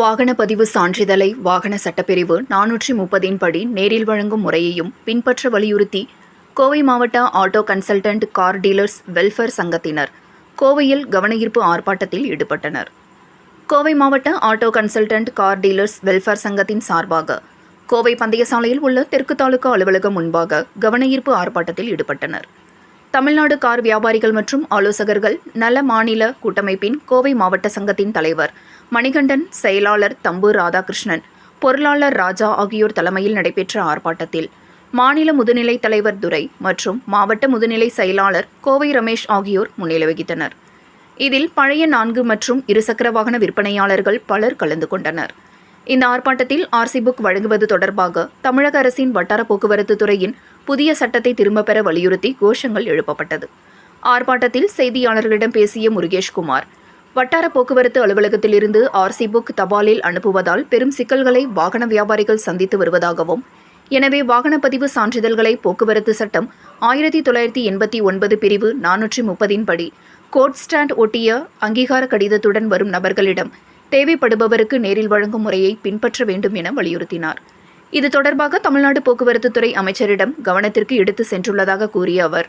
வாகன பதிவு சான்றிதழை வாகன சட்டப்பிரிவு நானூற்றி முப்பதின் படி நேரில் வழங்கும் முறையையும் பின்பற்ற வலியுறுத்தி கோவை மாவட்ட auto consultant car dealers welfare சங்கத்தினர் கோவையில் கவனஈர்ப்பு ஆர்ப்பாட்டத்தில் ஈடுபட்டனர். கோவை மாவட்ட auto consultant car dealers welfare சங்கத்தின் சார்பாக கோவை பந்தயசாலையில் உள்ள தெற்கு தாலுகா அலுவலகம் முன்பாக கவனஈர்ப்பு ஆர்ப்பாட்டத்தில் ஈடுபட்டனர். தமிழ்நாடு கார் வியாபாரிகள் மற்றும் ஆலோசகர்கள் நல மாநில கூட்டமைப்பின் கோவை மாவட்ட சங்கத்தின் தலைவர் மணிகண்டன் செயலாளர் தம்பு ராதாகிருஷ்ணன் பொருளாளர் ராஜா ஆகியோர் தலைமையில் நடைபெற்ற ஆர்ப்பாட்டத்தில் மாநில முதுநிலை தலைவர் துரை மற்றும் மாவட்ட முதுநிலை செயலாளர் கோவை ரமேஷ் ஆகியோர் முன்னிலை வகித்தனர். இதில் பழைய நான்கு மற்றும் இருசக்கர வாகன விற்பனையாளர்கள் பலர் கலந்து கொண்டனர். இந்த ஆர்ப்பாட்டத்தில் ஆர்சி புக் வழங்குவது தொடர்பாக தமிழக அரசின் வட்டார போக்குவரத்து துறையின் புதிய சட்டத்தை திரும்பப் பெற வலியுறுத்தி கோஷங்கள் எழுப்பப்பட்டது. ஆர்ப்பாட்டத்தில் செய்தியாளர்களிடம் பேசிய முருகேஷ்குமார் வட்டார போக்குவரத்து அலுவலகத்திலிருந்து ஆர்சி புக் தபாலில் அனுப்புவதால் பெரும் சிக்கல்களை வாகன வியாபாரிகள் சந்தித்து வருவதாகவும் எனவே வாகன பதிவு சான்றிதழ்களை போக்குவரத்து சட்டம் ஆயிரத்தி தொள்ளாயிரத்தி எண்பத்தி ஒன்பது பிரிவு நானூற்றி முப்பதின் படி கோட் ஸ்டாண்ட் ஒட்டிய அங்கீகார கடிதத்துடன் வரும் நபர்களிடம் தேவைப்படுபவருக்கு நேரில் வழங்கும் முறையை பின்பற்ற வேண்டும் என வலியுறுத்தினார். இது தொடர்பாக தமிழ்நாடு போக்குவரத்து துறை அமைச்சரிடம் கவனத்திற்கு எடுத்து சென்றுள்ளதாக கூறிய அவர்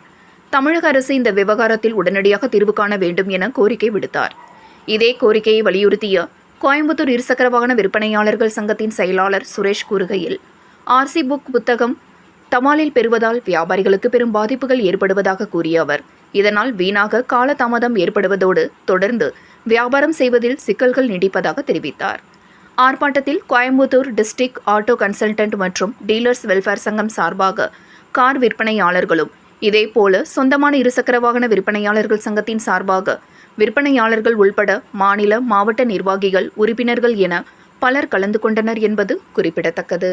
தமிழக அரசு இந்த விவகாரத்தில் உடனடியாக தீர்வு காண வேண்டும் என கோரிக்கை விடுத்தார். இதே கோரிக்கையை வலியுறுத்திய கோயம்புத்தூர் இருசக்கர வாகன விற்பனையாளர்கள் சங்கத்தின் செயலாளர் சுரேஷ் கூறுகையில் ஆர்சி புக் புத்தகம் தபாலில் பெறுவதால் வியாபாரிகளுக்கு பெரும் பாதிப்புகள் ஏற்படுவதாக கூறிய அவர் இதனால் வீணாக காலதாமதம் ஏற்படுவதோடு தொடர்ந்து வியாபாரம் செய்வதில் சிக்கல்கள் நீடிப்பதாக தெரிவித்தார். ஆர்ப்பாட்டத்தில் கோயம்புத்தூர் டிஸ்ட்ரிக்ட் ஆட்டோ கன்சல்டன்ட் மற்றும் டீலர்ஸ் வெல்ஃபேர் சங்கம் சார்பாக கார் விற்பனையாளர்களும் இதேபோல சொந்தமான இருசக்கர வாகன விற்பனையாளர்கள் சங்கத்தின் சார்பாக விற்பனையாளர்கள் உள்பட மாநில மாவட்ட நிர்வாகிகள் உறுப்பினர்கள் என பலர் கலந்து கொண்டனர் என்பது குறிப்பிடத்தக்கது.